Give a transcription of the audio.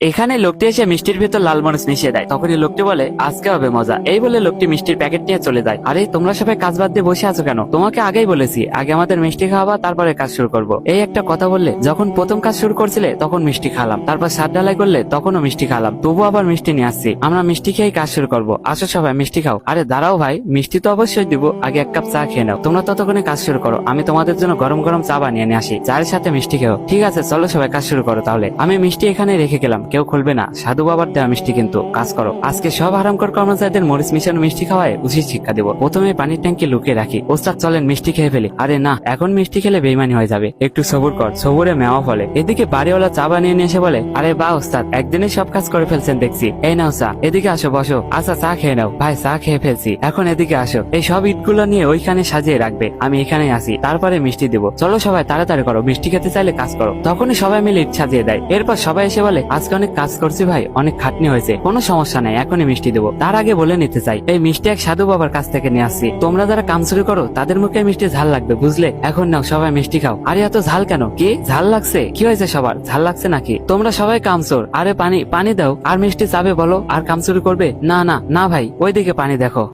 এখানে লোকটি এসে মিষ্টির ভেতর লাল মরিচ মিশিয়ে দেয়। তখনই লোকটি বলে, আজকে হবে মজা। এই বলে লোকটি মিষ্টির প্যাকেট নিয়ে চলে যায়। আরে, তোমরা সবাই কাজ বাদ দিয়ে বসে আছো কেন? তোমাকে আগেই বলেছি, আগে আমাদের মিষ্টি খাওয়াবা, তারপরে কাজ শুরু করব। এই একটা কথা বললে, যখন প্রথম কাজ শুরু করছিলে, তখন মিষ্টি খালাম। তারপর সাত ঢালাই করলে, তখনও মিষ্টি খালাম। তবু আবার মিষ্টি নিয়ে আসছি। আমরা মিষ্টি খেয়েই কাজ শুরু করব। আসো সবাই, মিষ্টি খাও। আরে, দাঁড়াও ভাই, মিষ্টি তো অবশ্যই দিব। আগে এক কাপ চা খেয়ে নাও। তোমরা ততক্ষণে কাজ শুরু করো। আমি তোমাদের জন্য গরম গরম চা বানিয়ে নিয়ে আসি। চায়ের সাথে মিষ্টি খেও। ঠিক আছে, চলো সবাই কাজ শুরু করো তাহলে। আমি মিষ্টি এখানে রেখে গেলাম। কেউ খুলবে না। সাধু বাবার দেওয়া মিষ্টি কিন্তু, কাজ করো। আজকে সব আরামকর কর্মচারীদের মরিচ মিশানো মিষ্টি খাওয়ায় উচিত শিক্ষা দেবো। প্রথমে পানির ট্যাঙ্কি লুকিয়ে রাখি। ওস্তাদ চলেন মিষ্টি খেয়ে ফেলি। আরে না, এখন মিষ্টি খেলে বেইমানি হয়ে যাবে। একটু সবুর কর, সবুরে মেওয়া ফলে। এদিকে বাড়িওয়ালা চা বানিয়ে নিয়ে এসে বলে, আরে বা ওস্তাদ, একদিনে সব কাজ করে ফেলছেন দেখছি। এই নাও চা, এদিকে আসো, বসো। আচ্ছা চা খেয়ে নাও। ভাই, চা খেয়ে ফেলছি। এখন এদিকে আসো। এই সব ইটগুলো নিয়ে ওইখানে সাজিয়ে রাখবে। আমি এখানে আসি তারপরে মিষ্টি দেবো। চলো সবাই তাড়াতাড়ি করো। মিষ্টি খেতে চাইলে কাজ করো। তখনই সবাই মিলে ইট সাজিয়ে দেয়। এরপর সবাই এসে বলে, আজকে অনেক কাজ করছি ভাই, অনেক খাটনি হয়েছে, কোনো সমস্যা নাই, এখনই মিষ্টি দেবো। তার আগে বলে নিতে চাই, এই মিষ্টি এক সাধু বাবার কাছ থেকে নিয়ে আসছি। তোমরা যারা কাম শুরু করো, তাদের মুখে মিষ্টি ঝাল লাগবে, বুঝলে? এখন নাও, সবাই মিষ্টি খাও। আরে, এত ঝাল কেন? কি? ঝাল লাগছে? কি হয়েছে সবার? ঝাল লাগছে নাকি? তোমরা সবাই কামচোর আরে, পানি পানি দাও। আর মিষ্টি চাবে বলো, আর কাম শুরু করবে? না না না ভাই, ওইদিকে পানি দেখো।